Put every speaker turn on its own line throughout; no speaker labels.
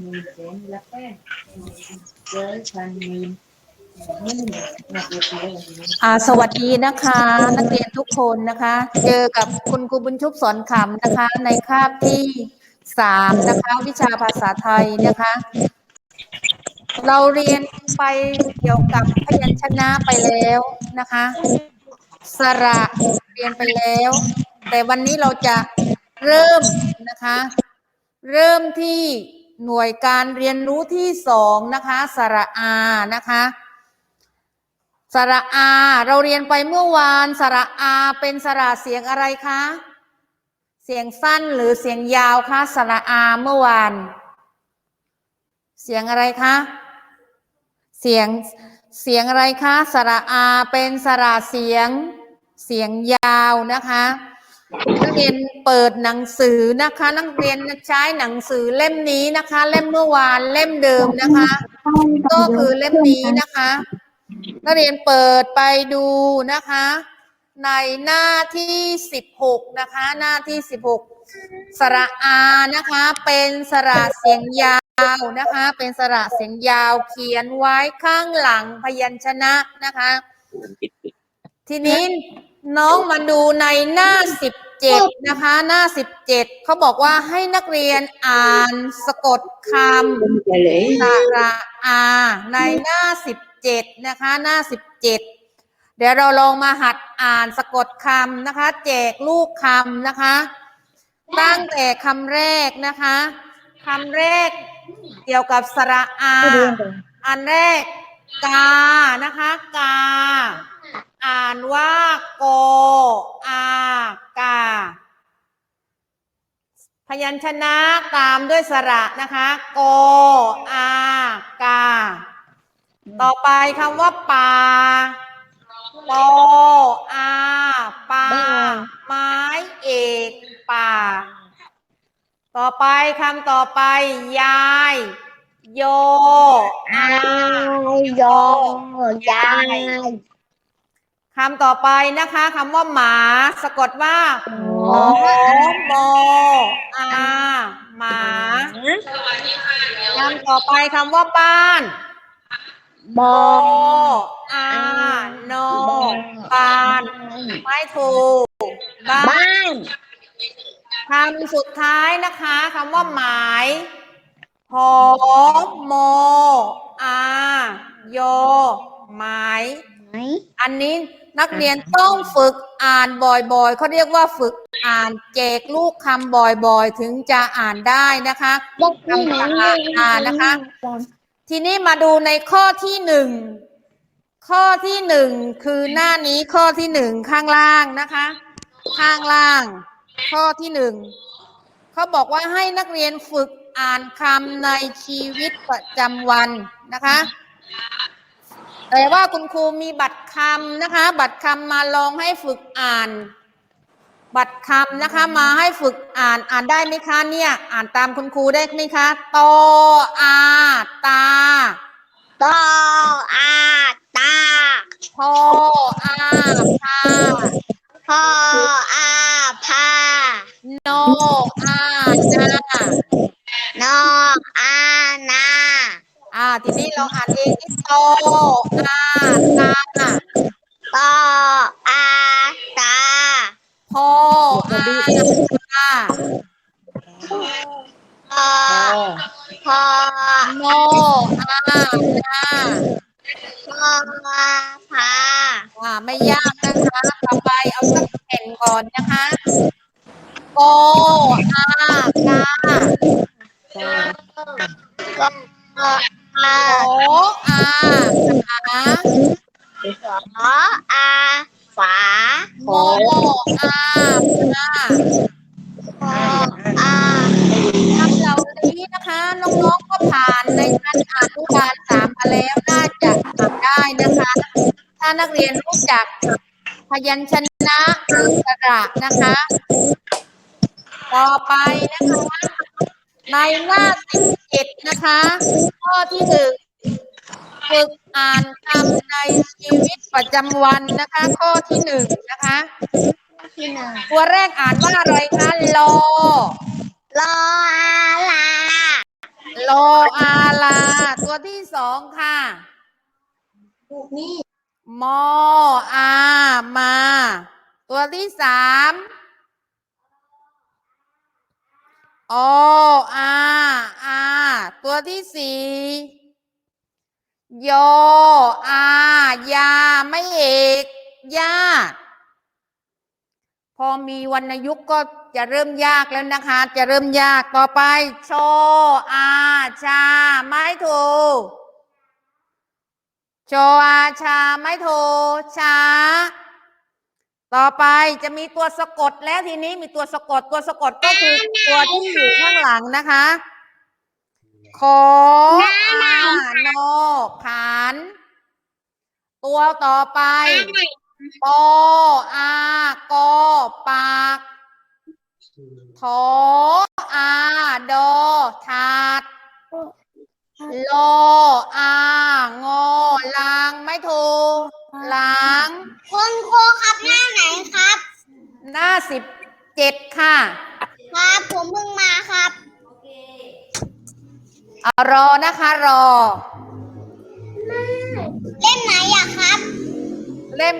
nghìn chén lá phép với phần nghìn nhưng mà việc này là
อ่าสวัสดีนะคะ นักเรียนทุกคนนะคะ เจอกับคุณครูบุญชุบสอนขำนะคะ ในคาบที่สามนะคะ วิชาภาษาไทยนะคะ เราเรียนไปเกี่ยวกับพยัญชนะไปแล้วนะคะ สระเรียนไปแล้ว แต่วันนี้เราจะเริ่มนะคะ เริ่มที่ หน่วยการเรียนรู้ที่สองนะคะสระอานะคะสระอา เราเรียนไปเมื่อวานสระอา เป็นสระเสียงอะไรคะ เสียงสั้นหรือเสียงยาวคะสระอาเมื่อวาน เสียงอะไรคะเสียงเสียงอะไรคะสระอาเป็นสระเสียงเสียงยาวนะคะ นักเรียนเปิดหนังสือนะคะ นักเรียนใช้หนังสือเล่มนี้นะคะ เล่มเมื่อวานเล่มเดิมนะคะ ก็คือเล่มนี้นะคะ นักเรียนเปิดไปดูนะคะ ในหน้าที่สิบหกนะคะ หน้าที่สิบหกสระอานะคะ เป็นสระเสียงยาวนะคะ เป็นสระเสียงยาวเขียนไว้ข้างหลังพยัญชนะนะคะ ทีนี้น้องมาดูในหน้าสิบ เจ็ดนะคะ หน้าสิบเจ็ดเขาบอกว่าให้นักเรียนอ่านสะกดคำ
จะเลย
สระอาในหน้าสิบเจ็ดนะคะ หน้าสิบเจ็ดเดี๋ยวเราลองมาหัดอ่านสะกดคำนะคะ แจกลูกคำนะคะ ตั้งแต่คำแรกนะคะคำแรกเกี่ยวกับสระอา อันแรกกานะคะ กา อ่านว่าโก อากา พยั ญชนะตามด้วยสระนะคะโกอากา ต่อไปคำว่าป่าปออาปาไม้เอกป่า ต่อไปคำต่อไป ยาย โย
อายยอยาย
คำต่อไปนะคะคำว่าหมา สะกดว่าหอโมอาหมาคำต่อไปคำว่าบ้าน
บ
โอ
อ
อาโนบ้านไม่ถูกบ้าน
บ้าน
คำสุดท้ายนะคะคำว่าหมายหอโมอาโยหมาย
ไหน
อันนี้ นักเรียนต้องฝึกอ่านบ่อยๆเขาเรียกว่าฝึกอ่านแจกลูกคำบ่อยๆ ถึงจะอ่านได้นะคะ
บอกที่ไหน
อ่านนะคะ ทีนี้มาดูในข้อที่หนึ่งข้อที่หนึ่งคือหน้านี้ข้อที่หนึ่งข้างล่างนะคะ ข้างล่าง ข้อที่หนึ่งเขาบอกว่าให้นักเรียนฝึกอ่านคำในชีวิตประจำวันนะคะ แต่ว่าคุณครูมีบัตรคำนะคะ บัตรคำมาลองให้ฝึกอ่าน บัตรคำนะคะ มาให้ฝึกอ่านอ่านได้ไหมคะเนี่ย อ่านตามคุณครูได้ไหมคะตออาตา
ตออาตา
พออาพา
พออาพา
โนอานา
นออานา
อ่า ทีนี้ล องอ่านเองที่โตอาตา
ตออาตา
พออาตา
พอพอ
โนอานา
พอพา
อ่าไม่ยากนะคะต่อไปเอาสักแผ่นก่อนนะคะโกอากา รู้จักพยัญชนะหรือสระนะคะ ต่อไปนะคะในหน้าสิบเจ็ดนะคะ ข้อที่หนึ่งฝึกอ่านคำในชีวิตประจำวันนะคะ ข้อที่หนึ่งนะคะตัวแรกอ่านว่าอะไรคะรอ
รออาลา
โลอาลา ตัวที่สองค่ะ
นี่
มออามา ตัวที่สามโออาอาตัวที่สี่โยออายาไม่เอกยากพอมีวรรณยุกต์ก็จะเริ่มยากแล้วนะคะ จะเริ่มยากต่อไป โชอาชา ไม่ถูก โชอาชาไม่โทชา ต่อไปจะมีตัวสะกดแล้วทีนี้มีตัวสะกดตัวสะกดก็คือตัวที่อยู่ข้างหลังนะคะขออานอขาน ตัวต่อไปปออากอปากทออาดอถาด โลอางอลางไม่ถูกล้าง
คุณครูครับหน้าไหนครับ
หน้าสิบเจ็ดค่ะ
ครับผมเพิ่งมาครับ
เอารอนะคะ รอ
เล่มไหนอะครับ
เล่ม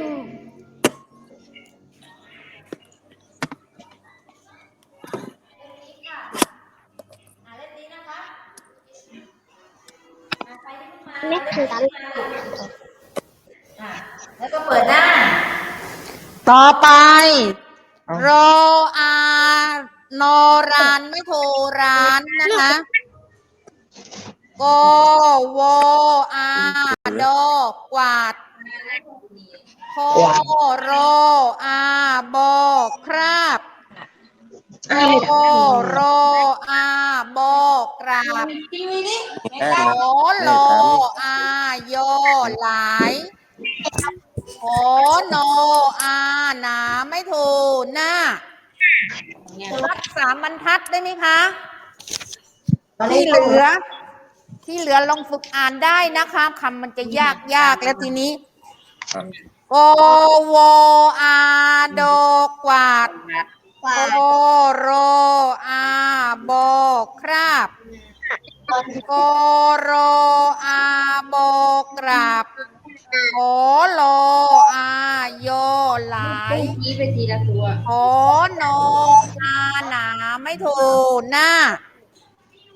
นี่คือตอน
แล้วก็เปิดหน้า ต่อไปรออานอรานไม่โทรานนะคะกวอาดอกวาดโคโรอาบอกราบ โคโรอาบอกราบโอโลอาโยหลายโอโนอาหนาไม่ถูกหน้ารักสามบรรทัดได้ไหมคะ ที่เหลือ ที่เหลือลองฝึกอ่านได้นะคะคำมันจะยากยากแล้วทีนี้โกโวอาโดกวาด
กว่า
โกโรอาโบคราบโกโรอาโบกราบโอโลอาโยหลาย
ทีไปทีละตัว
โอโนอาหนาไม่ถูกหน้า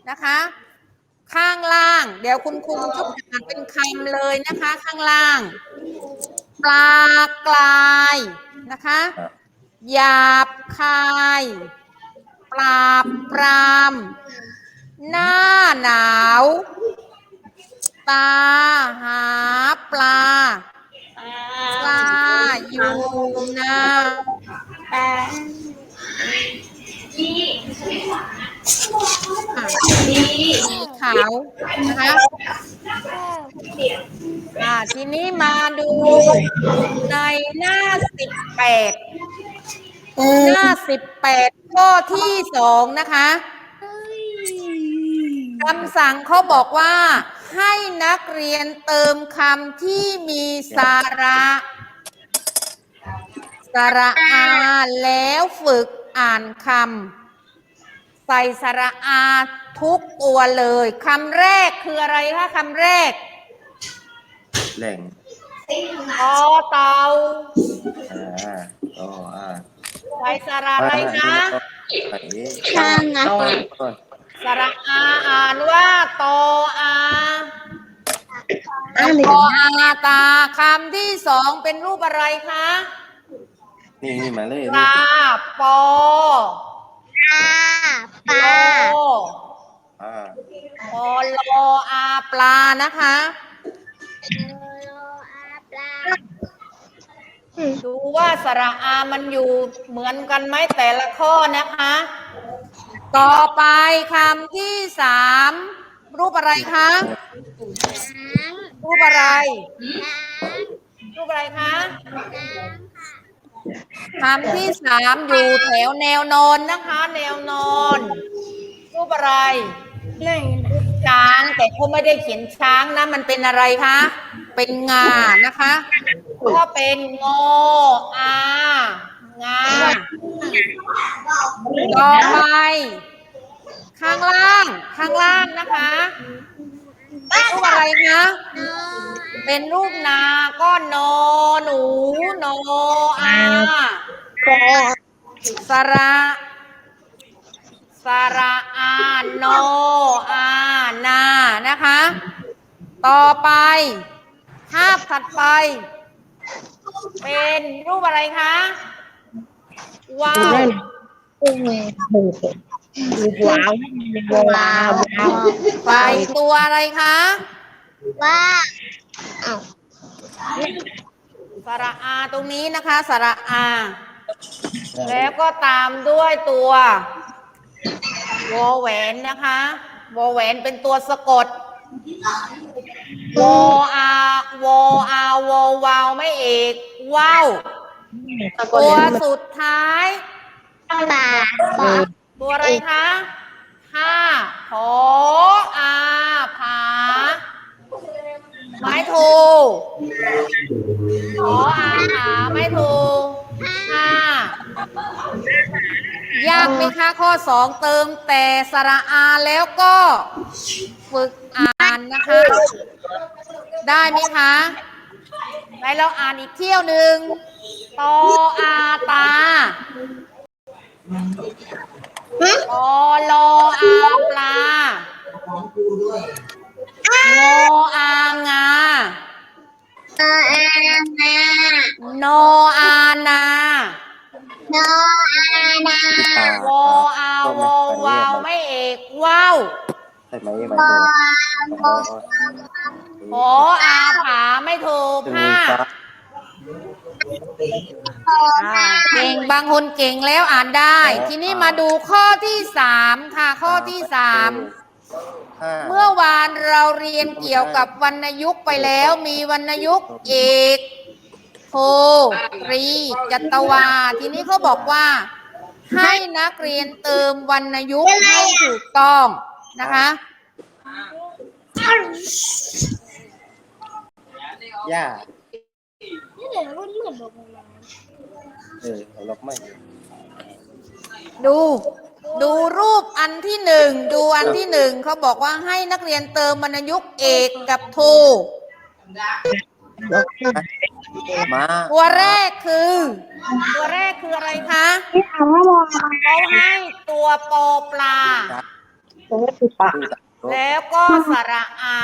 นะคะ ข้างล่าง เดี๋ยวคุณครูชุบอ่านเป็นคำเลยนะคะ ข้างล่าง ปลากลายนะคะ หยาบคาย ปราบปราม หน้าหนาว ตาหาปลาปลาอยู่นาสีขาวนะคะอ่าทีนี้มาดูในหน้าสิบแปด หน้าสิบแปดข้อที่สองนะคะคำสั่งเขาบอกว่า ให้นักเรียนเติมคำที่มีสาระสระอาแล้วฝึกอ่านคำใส่สระอาทุกตัวเลยคำแรกคืออะไรคะคำแรก
แหล่ง
อเตา
อ่าอ๋ออ่า
ใส่สระอะไรคะ
ไหน
ช่างนะ
ก่อน
สระอาอ่านว่าตออา
อ่านเลย
ตออาตาคำที่สองเป็นรูปอะไรคะ
นี่นี่มาเลย
ปลาปอ
ปลาป
โล
ลา
อ่า
ปอโลอาปลานะคะ ดูว่าสระอามันอยู่เหมือนกันไหมแต่ละข้อนะคะ ต่อไปคำที่สามรูปอะไรคะรูปอะไร รูปอะไรคะคำที่สามอยู่แถวแนวนอนนะคะ แนวนอน รูปอะไร ช้างแต่เขาไม่ได้เขียนช้างนะ มันเป็นอะไรคะ เป็นงานะคะก็เป็นงออางาต่อไปข้างล่างข้างล่างนะคะเป็นรูปอะไรคะเป็นรูปนาก็นอหนูนออาสระ สระอานออานานะคะ ต่อไปภาพถัดไป เป็นรูปอะไรคะ ว้าว
ว้าวว้าว
ไปตัวอะไรคะ
ว้าวอ้าว
สระอาตรงนี้นะคะ สระอา แล้วก็ตามด้วยตัว วอแหวนนะคะวอแหวนเป็นตัวสะกดวออาวออาวอวาวไม่เอกว้าวตัวสุดท้ายตัวอะไรคะห้าผออาผาไม้โทผออาผาไม้โทห้า ยากไหมคะข้อสองเติมแต่สระอาแล้วก็ฝึกอ่านนะคะ ได้ไหมคะไปเราอ่านอีกเที่ยวหนึ่งตออาตาปอลออาปลาโงอางา
เออเอนา
โนอานา
โนอานา
ที่าว
ออาววาวไม่เอกว้าว
ใช่ไหมไหม
โบ
โอ
อาผาไม่โทรผ้าอ่าเก่งบางคนเก่งแล้วอ่านได้ ทีนี้มาดูข้อที่สามค่ะ ข้อที่สาม
ห้า
เมื่อวานเราเรียนเกี่ยวกับวรรณยุกต์ไปแล้ว มีวรรณยุกต์เอก โทรีจัตวา ทีนี้เขาบอกว่า ให้นักเรียนเติมวรรณยุกต์ให้ถูกต้องนะคะ
ย่า
เดี๋ยวรุ่นเหมือนบอกมา
เออล็อกไม่
ดู ดูรูปอันที่หนึ่ง ดูอันที่หนึ่งเขาบอกว่าให้นักเรียนเติมวรรณยุกต์เอกกับโท
มา
ตัวแรกคือ ตัวแรกคืออะไรคะ
ที่ถามว่าบอก
เขาให้ตัวปอปลา
ดูตา
แล้วก็สระอา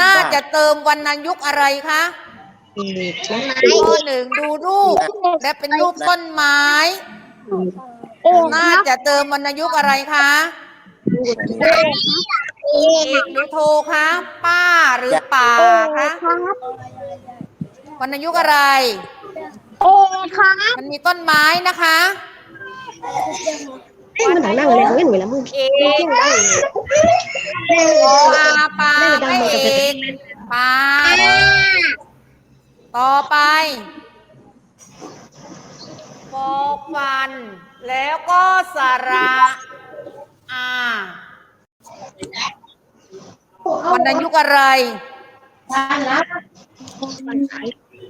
น่าจะเติมวรรณยุกต์อะไรคะข้อหนึ่งดูรูป และเป็นรูปต้นไม้
เออ
น่าจะเติมวรรณยุกต์อะไรคะ เอกหรือโทคะป้าหรือป่าคะ
ครับ
วรรณยุกต์อะไร
เอครับ
มันมีต้นไม้นะคะ
เอ้ยมันหนังนั่งเลยเงี้ยหนูแล้วมึง
เอกปออาปาไม่เอกปาต่อไปปอฟัน แล้วก็สระอา วรรณยุกต์อะไร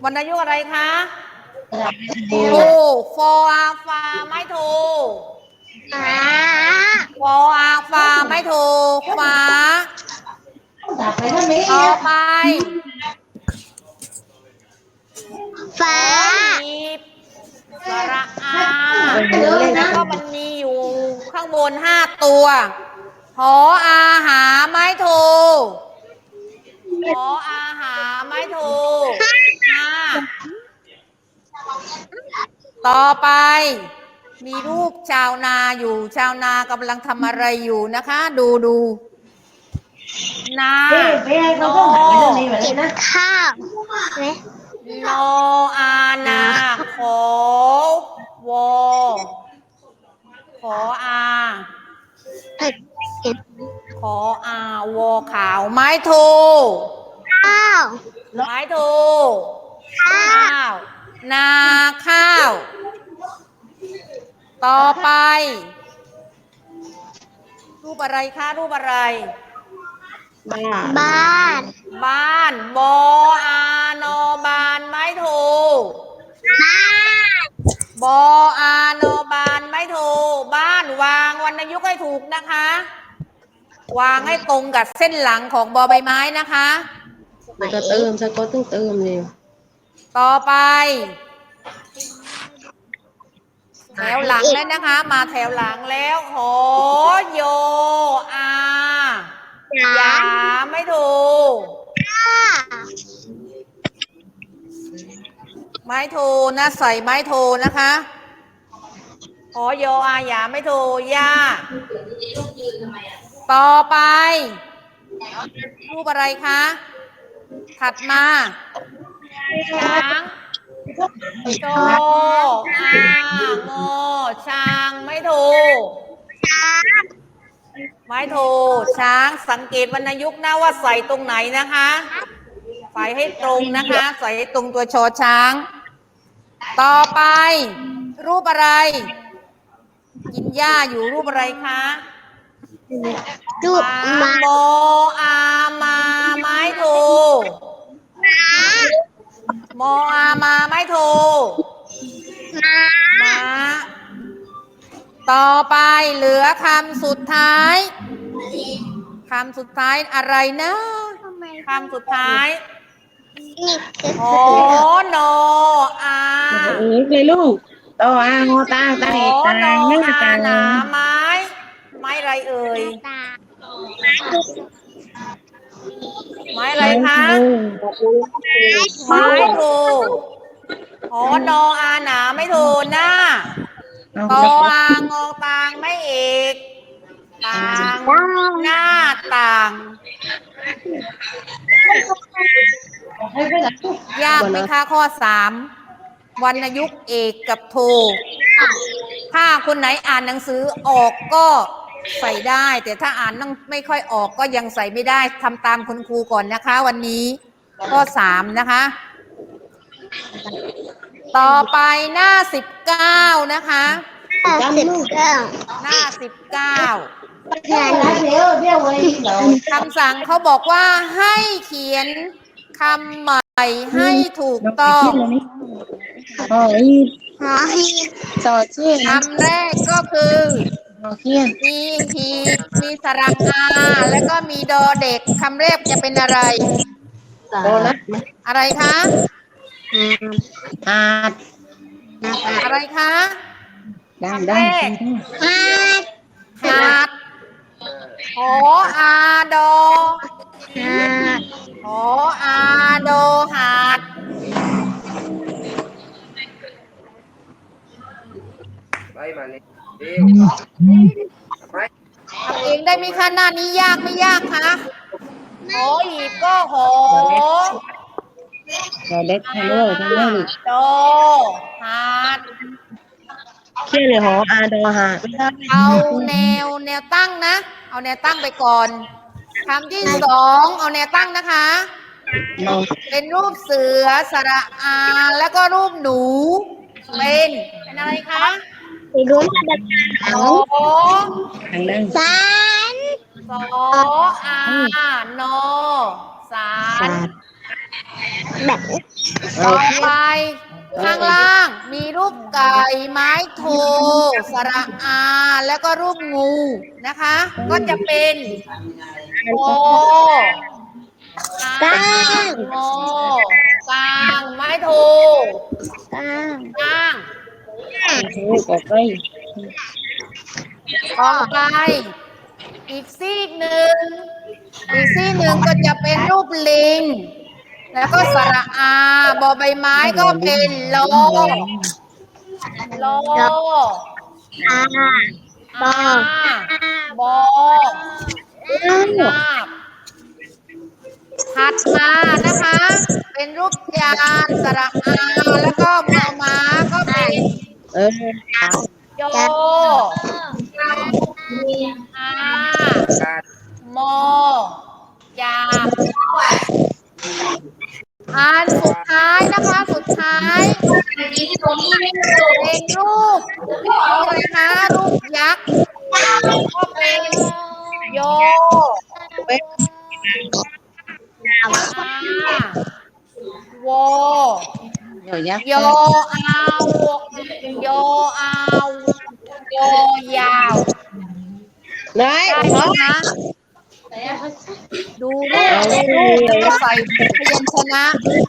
วรรณยุกต์อะไรคะโทฟออาฟาไม่โท
อ่า
ฟออาฟาไม่โทฟ้า
ไปทำไม
ต่อไป
ฟ้า
มีสระอาแล้วก็มันมีอยู่ข้างบนห้าตัว หออาหาไม้โทหออาหาไม้โทห้าต่อไป มีรูปชาวนาอยู่ ชาวนากำลังทำอะไรอยู่นะคะ ดูดูนา
เอ๊ะไปให้เขาต้องหาไปทำไมแบบนี้นะ
ข้าวไหม
โนอานาขอวอขออา
เผ็ด เผ็ด
ขออาวอขาว ไม้โท
ข้าว
ไม้โท
ข้า
ข้าว นาข้าว ต่อไป รูปอะไรคะรูปอะไร
บ้า
บ้าน
บ้านบออานอบานไม้โท
บ้าน
บออานอบานไม้โทบ้านวางวรรณรณยุกต์ให้ถูกนะคะ วางให้ตรงกับเส้นหลังของบอใบไม้นะคะ
แล้วก็เติมสะกดต้องเติมเลย
ต่อไป แถวหลังแล้วนะคะ มาแถวหลังแล้วหอโยอา
สา
อยามไม่ถูกไม้โทนะใส่ไม้โทนะคะหอโยอาอย่าไม่โทย่า ต่อไป รูปอะไรคะ ถัดมาช้างโจอางอช้างไม่โทไม้โทช้างสังเกตวรรณยุกต์นะว่าใส่ตรงไหนนะคะใส่ให้ตรงนะคะ ใส่ให้ตรงตัวชอช้าง ต่อไป รูปอะไร กินหญ้าอยู่รูปอะไรคะ
รูป
วา
มา
โมอามาไม้โทโมอามาไม้โทมา ต่อไปเหลือคำสุดท้ายคำสุดท้ายอะไรนะคำสุดท้าย
นี่คือ
โอโนอา
เอ้ยเลยลูกโตอ่างอตาตา
โอ
เอกตา
โน
หน้า
อา
ตา
หนาไม้ไม้อะไรเอ่ย
ตา
ไม้อะไรคะ ไม้โทโอโนอาหนาไม่โทหน้าตออางอตางไม่เอกต่างหน้าต่าง ยากไหมคะข้อสามวรรณยุกต์เอกกับโท ถ้าคนไหนอ่านหนังสือออกก็ ใส่ได้ แต่ถ้าอ่านนั่งไม่ค่อยออกก็ยังใส่ไม่ได้ทำตามคุณครูก่อนนะคะ วันนี้ข้อสามนะคะ ต่อไปหน้าสิบเก้านะคะ
สิบเก้า
หน้าสิบเก้า
งาน
เดี๋ยวเดี๋ยวไว้เดี๋ยว
คำสั่งเขาบอกว่าให้เขียนคำใหม่ให้ถูกต้อง
โอ้ย
หอหีบ
สอดชื่อ
คำแรกก็คือ
โอ เคียน
มีหีบมีสระอาแล้วก็มีดอเด็กคำแรกจะเป็นอะไร
โตนะ
อะไรคะ
อาด
อะไรคะ
ด้าน
คำแร
ด้าน
ก
ฮาด
หาดหออาดอ
ฮาด
หออาโดหาด
ไปมาเลยเร็วไป
ทำเองได้ไหมคะหน้านี้ยากไม่ยากคะหอหีบก็หอ
เราเด็กทำเลยทำเลย
โดหาด
เคียนเลยหออาดอหา
เอาแนวแนวตั้งนะ เอาแนวตั้งไปก่อนคำที่สองเอาแนวตั้งนะคะ
มอง
เป็นรูปเสือสระอา แล้วก็รูปหนู เป็นเป็นอะไรคะ
ไปรู้มาแบบ
สอ
ทางด้น
สาร
สออานอสาร
แบบ
ต่อไปข้างล่างมีรูปไก่ไม้โทสระอาแล้วก็รูปงูนะคะ ก็จะเป็นโอ
ก้าง
โงกางไม้โท
ก้าง
กาง
กออกไป
ต่อไป อีกซีกหนึ่ง อีกซีกหนึ่งก็จะเป็นรูปลิง แล้วก็สระอาบอใบไม้ก็เป็นโล โล
อาบอ
บอนาบถัดมานะคะ เป็นรูปยานสระอาแล้วก็มา เอ
อ
โย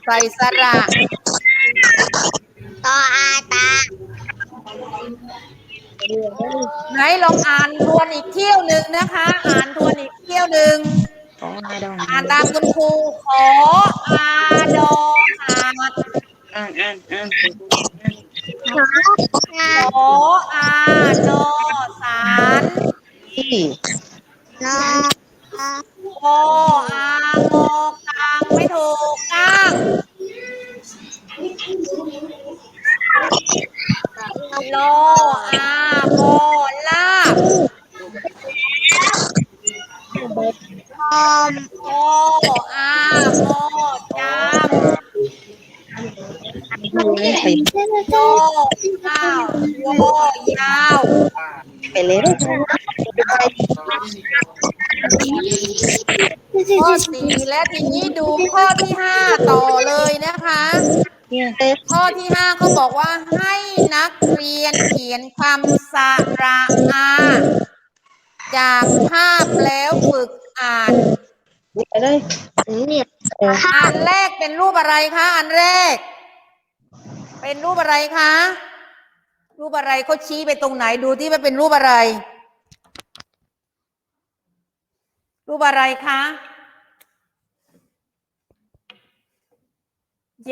ใส่สระ
ต่ออาตา
ไหนลองอ่านทวนอีกเที่ยวหนึ่งนะคะ อ่านทวนอีกเที่ยวหนึ่ง
ของอาดอง
อ่านตามคุณครูขออาดออาด
อ่านอ่านอ่าน
ขออา
ขออาดอสาร
ที่
นออา
โออางอกลางไม่ถูกก้างโลอาโบลาบ
ออม
โออาโมจาม
ไม่ไป
โตข้าวโยยาว
ไปเลย
ข้อสี่และทีนี้ดูข้อที่ห้าต่อเลยนะคะ
เนี่ย
ข้อที่ห้าเขาบอกว่าให้นัก เรียนเขียนคำสระอา จากภาพแล้วฝึกอ่าน
เลย
เนี่ย
อั
นแรกเป็นรูปอะไรคะ อันแรก เป็นรูปอะไรคะ รูปอะไรเขาชี้ไปตรงไหนดูที่มันเป็นรูปอะไร รูปอะไรคะ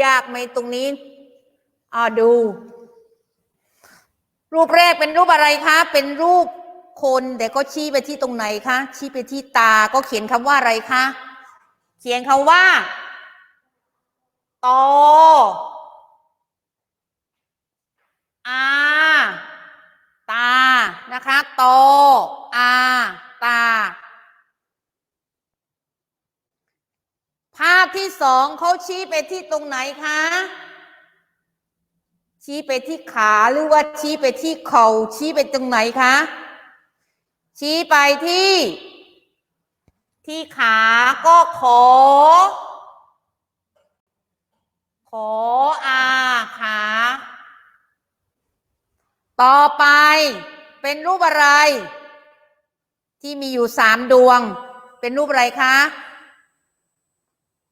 ยากไหมตรงนี้อ่าดู รูปแรกเป็นรูปอะไรคะ เป็นรูปคนแต่ก็ชี้ไปที่ตรงไหนคะ ชี้ไปที่ตาก็เขียนคำว่าอะไรคะ เขียนคำว่าตออาตา นะคะตออาตา ภาพที่สองเขาชี้ไปที่ตรงไหนคะ ชี้ไปที่ขาหรือว่าชี้ไปที่เข่าชี้ไปตรงไหนคะ ชี้ไปที่ ที่ขาก็ขอ ขออาขาต่อไปเป็นรูปอะไร ที่มีอยู่สามดวง เป็นรูปอะไรคะ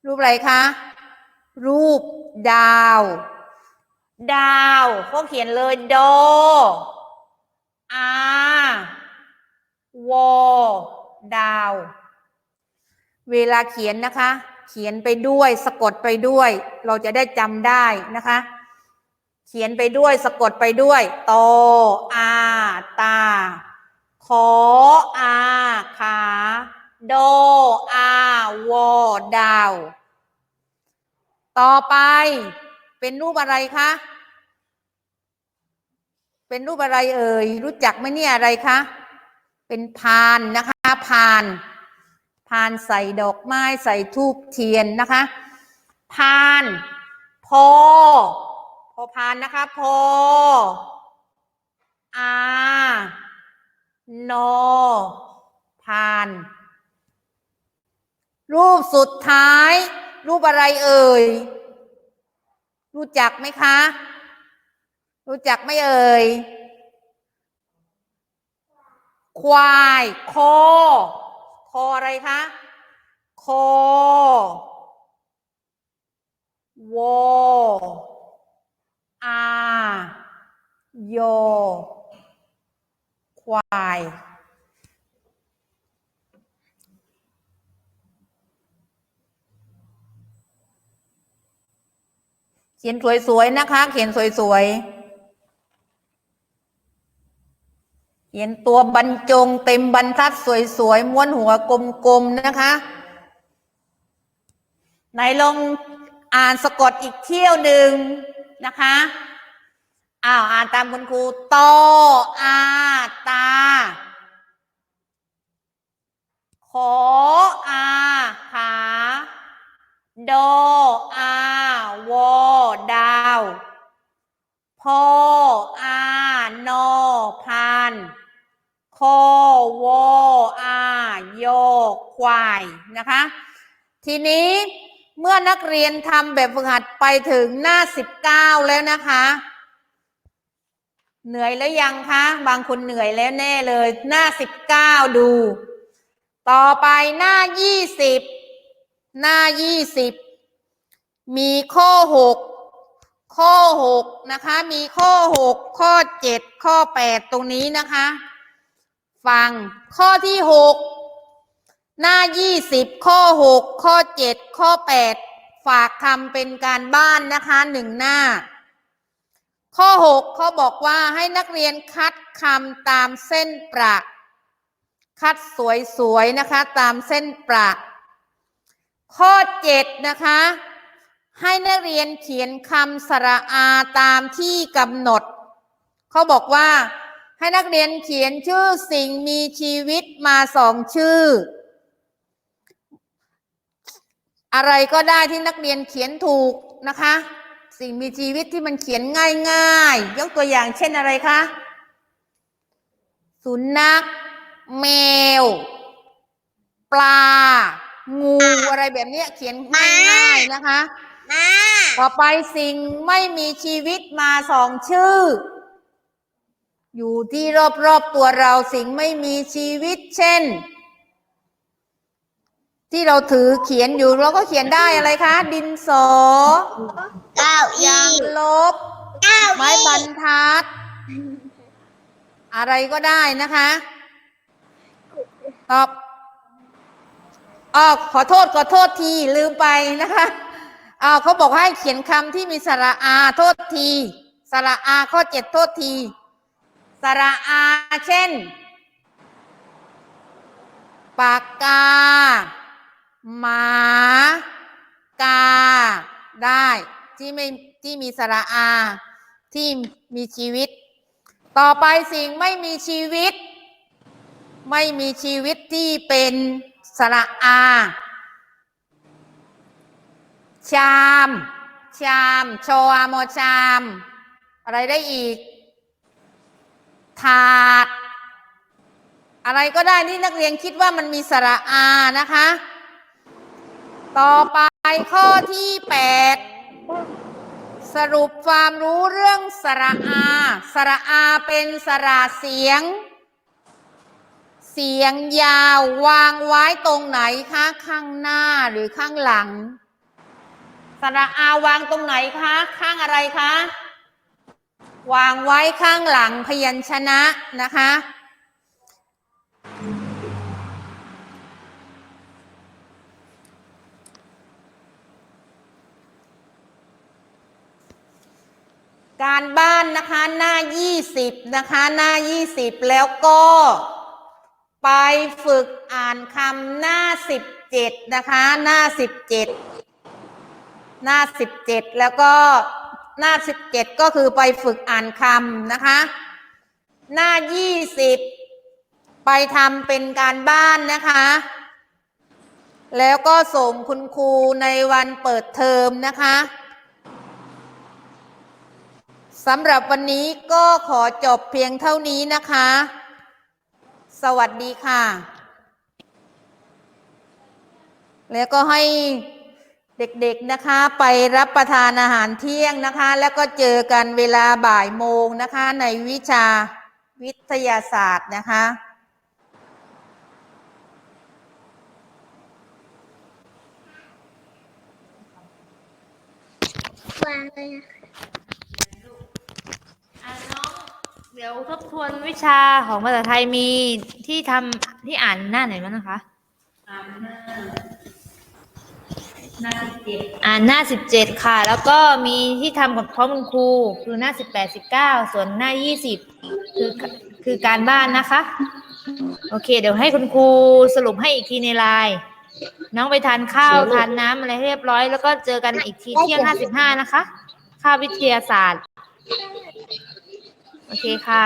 รูปอะไรคะ รูปดาว ดาวเขาเขียนเลยโดอาวอดาว เวลาเขียนนะคะ เขียนไปด้วย สะกดไปด้วย เราจะได้จำได้นะคะ เขียนไปด้วยสะกดไปด้วยโตออาตา ขออาขาโดอาวอดาว ต่อไปเป็นรูปอะไรคะ เป็นรูปอะไรเอ่ย รู้จักไหมเนี่ยอะไรคะ เป็นพานนะคะพานพานใส่ดอกไม้ใส่ทูบเทียนนะคะพานพอพอพานนะคะพออานอพาน รูปสุดท้าย รูปอะไรเอ่ย รู้จักไหมคะ รู้จักไหมเอ่ย ควาย คอ คออะไรคะ คอวออาโยควาย เขียนสวยๆนะคะ เขียนสวยๆ เขียนตัวบรรจงเต็มบรรทัดสวยๆม้วนหัวกลมๆนะคะไหนลองอ่านสะกดอีกเที่ยวหนึ่งนะคะอ้าวอ่านตามคุณครูตออาตา ขออาขาโดอาวอดาวพออานอพาน วออาโยควายนะคะ ทีนี้เมื่อนักเรียนทำแบบฝึกหัดไปถึงหน้าสิบเก้าแล้วนะคะ เหนื่อยแล้วยังคะ บางคนเหนื่อยแล้วแน่เลย หน้าสิบเก้าดู ต่อไปหน้ายี่สิบหน้ายี่สิบมีข้อหกข้อหกนะคะ มีข้อหกข้อเจ็ดข้อแปดตรงนี้นะคะ ฟังข้อที่หกหน้ายี่สิบข้อหกข้อเจ็ดข้อแปดฝากคำเป็นการบ้านนะคะหนึ่งหน้า ข้อหกเขาบอกว่าให้นักเรียนคัดคำตามเส้นประคัดสวยๆนะคะ ตามเส้นประข้อเจ็ดนะคะ ให้นักเรียนเขียนคำสระอาตามที่กำหนด เขาบอกว่า ให้นักเรียนเขียนชื่อสิ่งมีชีวิตมาสองชื่อ อะไรก็ได้ที่นักเรียนเขียนถูกนะคะ สิ่งมีชีวิตที่มันเขียนง่ายๆ ยกตัวอย่างเช่นอะไรคะสุนัขแมว ปลา งูอะไรแบบเนี้ยเขียนง่ายๆนะคะ
มา
ต่อไปสิ่งไม่มีชีวิตมาสองชื่อ อยู่ที่รอบๆตัวเราสิ่งไม่มีชีวิตเช่น ที่เราถือเขียนอยู่เราก็เขียนได้อะไรคะ ดินสอ
เก้ายาอี้
งลบ
เก้า
ไม้บรรทัด อะไรก็ได้นะคะ ตอบอ๋อขอโทษขอโทษทีลืมไปนะคะอ่าเขาบอกให้เขียนคำที่มีสระอา โทษที สระอาข้อเจ็ดโทษที สระอาเช่น ปากกา หมา กา ได้ที่ไม่ที่มีสระอา ที่มีชีวิต ต่อไปสิ่งไม่มีชีวิต ไม่มีชีวิตที่เป็นสระอา ชาม ชาม โชอามชาม อะไรได้อีก ถาด อะไรก็ได้ที่นักเรียนคิดว่ามันมีสระอานะคะ ต่อไปข้อที่แปดสรุปความรู้เรื่องสระอา สระอาเป็นสระเสียง เสียงยาววางไว้ตรงไหนคะข้างหน้าหรือข้างหลัง สระอาวางตรงไหนคะ ข้างอะไรคะ วางไว้ข้างหลังพยัญชนะนะคะ การบ้านนะคะหน้า 20 นะคะหน้า 20 แล้วก็ ไปฝึกอ่านคำหน้า 17 นะคะ หน้า 17 หน้า 17 แล้วก็ หน้า17ก็คือไปฝึกอ่านคำนะคะ หน้า20ไปทำเป็นการบ้านนะคะ แล้วก็ส่งคุณครูในวันเปิดเทอมนะคะสำหรับวันนี้ก็ขอจบเพียงเท่านี้นะคะ สวัสดีค่ะ แล้วก็ให้ เด็กๆนะคะไปรับประทานอาหารเที่ยงนะคะ แล้วก็เจอกันเวลาบ่ายโมงนะคะ ในวิชาวิทยาศาสตร์นะคะ
วางเลยนะ
อะน้องเดี๋ยวทบทวนวิชาของภาษาไทยมีที่ทำที่อ่านหน้าไหนบ้างนะคะอ่านหน้า สิบเจ็ดค่ะ แล้วก็มีที่ทำกับพร้อมคุณครูคือหน้าสิบแปดสิบเก้าส่วนหน้ายี่สิบคือคือการบ้านนะคะ โอเค เดี๋ยวให้คุณครูสรุปให้อีกทีในไลน์น้องไปทานข้าวทานน้ำอะไรให้เรียบร้อย แล้วก็เจอกันอีกทีเที่ยงห้าสิบห้านะคะค่าบวิทยาศาสตร์ โอเคค่ะ